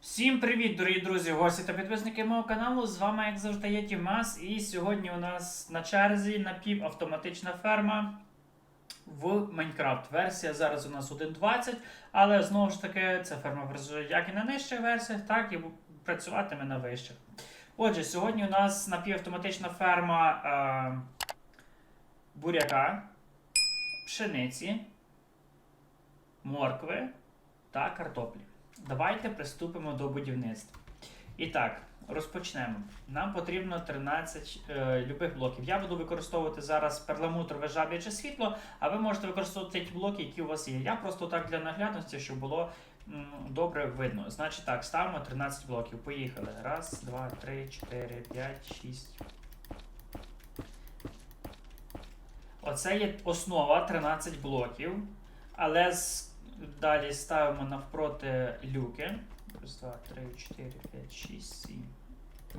Всім привіт, дорогі друзі, гості та підписники мого каналу. З вами, як завжди, є Тімас. І сьогодні у нас на черзі напівавтоматична ферма в Майнкрафт. Версія зараз у нас 1.20, але знову ж таки ця ферма працює як і на нижчих версіях, так і працюватиме на вищих. Отже, сьогодні у нас напівавтоматична ферма е, буряка, пшениці, моркви та картоплі. Давайте приступимо до будівництва. І так, розпочнемо. Нам потрібно 13 е, любих блоків. Я буду використовувати зараз перламутрове жаб'яче світло, а ви можете використовувати ті блоки, які у вас є. Я просто так для наглядності, щоб було м, добре видно. Значить так, ставимо 13 блоків. Поїхали. Раз, два, три, чотири, п'ять, шість. Оце є основа 13 блоків. Але з Далі ставимо навпроти люки. Раз, два, три, чотири, п'ять, шість, сім,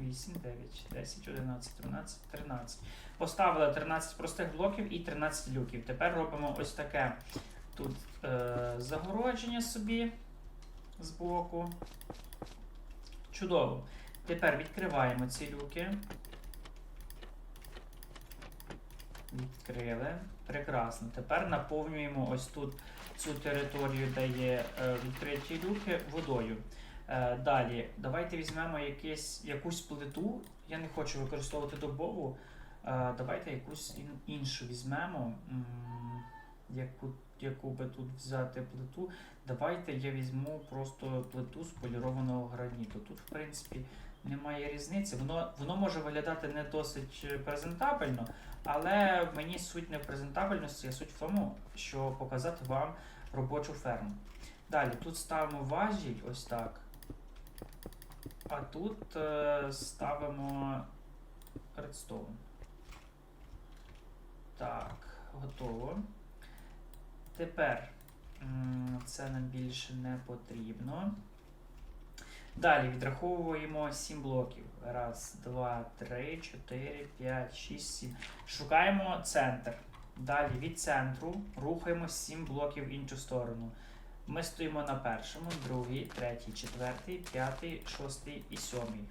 вісім, дев'ять, десять, одинадцять, тринадцять, тринадцять. Поставили 13 простих блоків і 13 люків. Тепер робимо ось таке тут е, загородження собі з боку. Чудово. Тепер відкриваємо ці люки. Відкрили. Прекрасно. Тепер наповнюємо ось тут цю територію, де є е, відкриті люки, водою. Е, далі, давайте візьмемо якесь, якусь плиту. Я не хочу використовувати добову. Е, давайте якусь ін- іншу візьмемо. М, яку, яку би тут взяти плиту. Давайте я візьму просто плиту з полірованого граніту. Тут, в принципі, немає різниці. Воно, воно може виглядати не досить е, презентабельно, але мені суть не в презентабельності, а суть в тому, що показати вам робочу ферму. Далі тут ставимо важіль, ось так. А тут е, ставимо редстоун. Так, готово. Тепер це нам більше не потрібно. Далі відраховуємо 7 блоків. Раз, два, три, чотири, п'ять, шість, сім. Шукаємо центр. Далі від центру рухаємо 7 блоків в іншу сторону. Ми стоїмо на першому, другий, третій, четвертий, п'ятий, шостий і сьомий.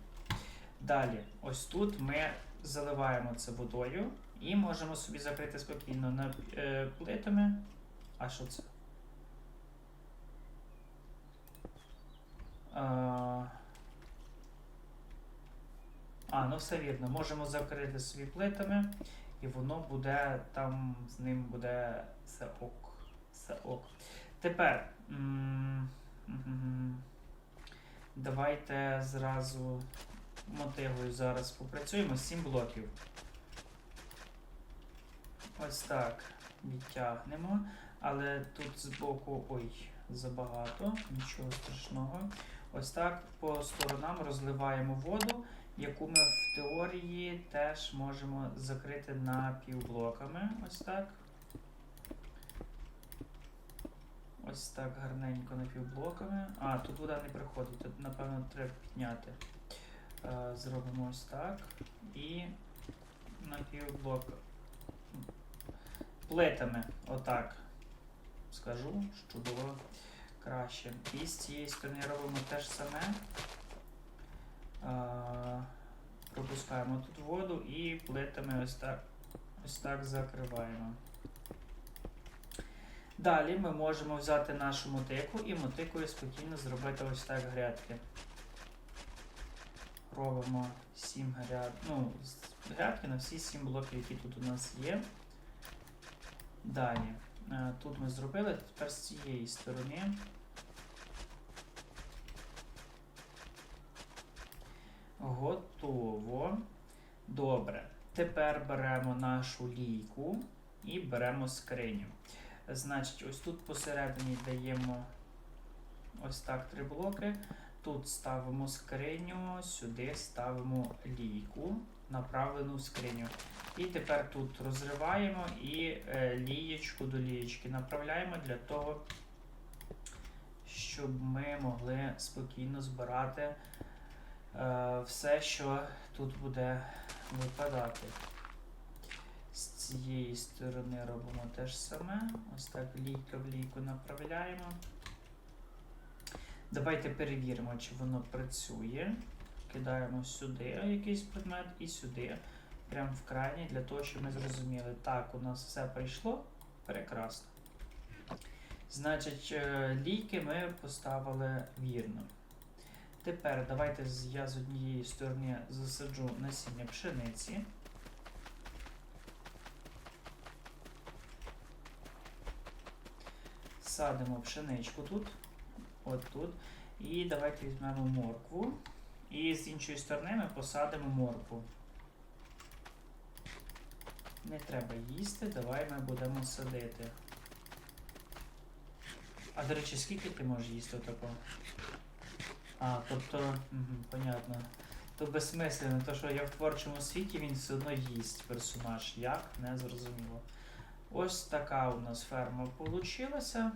Далі, ось тут ми заливаємо це водою і можемо собі закрити спокійно на е, плитами. А що це? Ну все вірно. Можемо закрити собі плитами, і воно буде там, з ним буде все ок. Все ок. Тепер. Давайте зразу мотивою зараз попрацюємо. 7 блоків. Ось так відтягнемо. Але тут збоку. Ой, забагато, нічого страшного. Ось так по сторонам розливаємо воду, яку ми в теорії теж можемо закрити напівблоками. Ось так. Ось так гарненько напівблоками. А, тут вода не приходить, тут, напевно, треба підняти. Е, Зробимо ось так. І напівблок. Плитами. Отак. Скажу, що було краще. І з цієї сторони робимо те ж саме. Пропускаємо тут воду і плитами ось так, ось так закриваємо. Далі ми можемо взяти нашу мотику і мотикою спокійно зробити ось так грядки. Робимо 7 гряд... ну, грядки на всі 7 блоків, які тут у нас є. Далі. Е, Тут ми зробили, тепер з цієї сторони. Готово. Добре. Тепер беремо нашу лійку і беремо скриню. Значить, ось тут посередині даємо ось так три блоки. Тут ставимо скриню, сюди ставимо лійку, направлену скриню. І тепер тут розриваємо і е, лієчку до лієчки направляємо для того, щоб ми могли спокійно збирати е, все, що тут буде випадати. З цієї сторони робимо те ж саме. Ось так лійка в лійку направляємо. Давайте перевіримо, чи воно працює. Кидаємо сюди якийсь предмет і сюди. Прямо в крайній, для того, щоб ми зрозуміли. Так, у нас все прийшло. Прекрасно. Значить, е, лійки ми поставили вірно. Тепер давайте я з однієї сторони засаджу насіння пшениці. Садимо пшеничку тут, от тут. І давайте візьмемо моркву. І з іншої сторони ми посадимо моркву. Не треба їсти, давай ми будемо садити. А до речі, скільки ти можеш їсти такого? А, тобто, угу, понятно. То безсмислено, то що я в творчому світі він все одно їсть персонаж. Як? Не зрозуміло. Ось така у нас ферма получилася.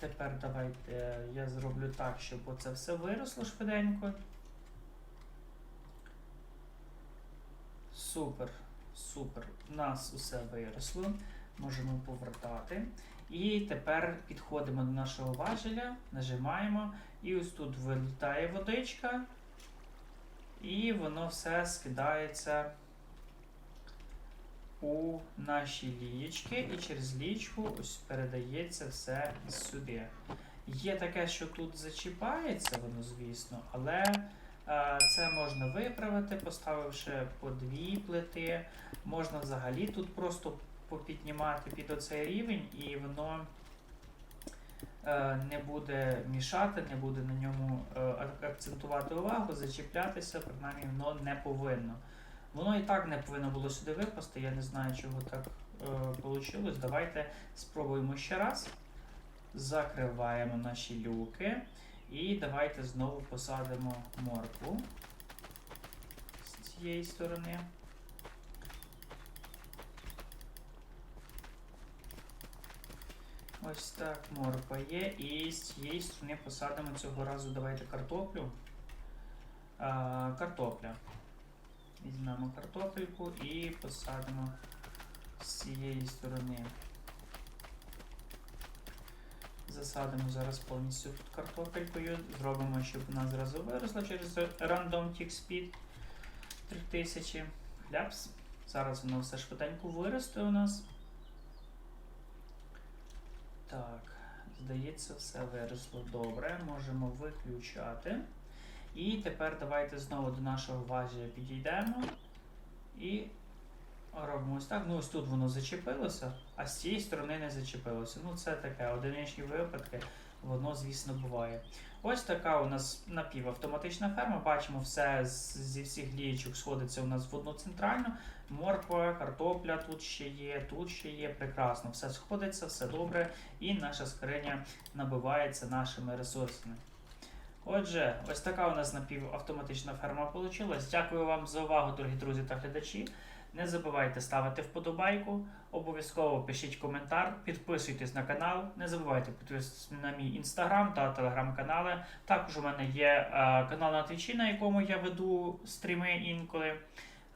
Тепер давайте я зроблю так, щоб оце все виросло швиденько. Супер, супер. У нас усе виросло. Можемо повертати. І тепер підходимо до нашого важеля, нажимаємо, і ось тут вилітає водичка, і воно все скидається у наші лієчки, і через лічку ось передається все сюди. Є таке, що тут зачіпається, воно, звісно, але е, це можна виправити, поставивши по дві плити. Можна взагалі тут просто попіднімати під оцей рівень, і воно е, не буде мішати, не буде на ньому е, акцентувати увагу, зачіплятися, принаймні воно не повинно. Воно і так не повинно було сюди випасти, я не знаю, чого так вийшло. Давайте спробуємо ще раз. Закриваємо наші люки. І давайте знову посадимо моркву з цієї сторони. Ось так морква є. І з цієї сторони посадимо цього разу давайте картоплю. А, картопля. Візьмемо картопельку і посадимо з цієї сторони. Засадимо зараз повністю тут картопелькою. Зробимо, щоб вона зразу виросла через Random Tick Speed 3000. Хляпс. Зараз воно все швиденько виросте у нас. Так, здається, все виросло добре. Можемо виключати. І тепер давайте знову до нашого важеля підійдемо і робимо ось так. Ну, ось тут воно зачепилося, а з цієї сторони не зачепилося. Ну, це таке одиничні випадки, воно, звісно, буває. Ось така у нас напівавтоматична ферма. Бачимо, все зі всіх лієчок сходиться у нас в одну центральну. Морква, картопля тут ще є, тут ще є. Прекрасно, все сходиться, все добре, і наша скриня набивається нашими ресурсами. Отже, ось така у нас напівавтоматична ферма вийшла. Дякую вам за увагу, дорогі друзі та глядачі. Не забувайте ставити вподобайку, обов'язково пишіть коментар, підписуйтесь на канал, не забувайте підписатися на мій інстаграм та телеграм-канали. Також у мене є е, канал на твічі, на якому я веду стріми інколи.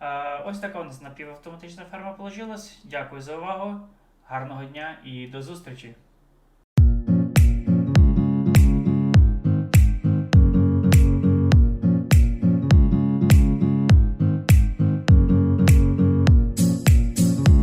Е, ось така у нас напівавтоматична ферма вийшла. Дякую за увагу, гарного дня і до зустрічі!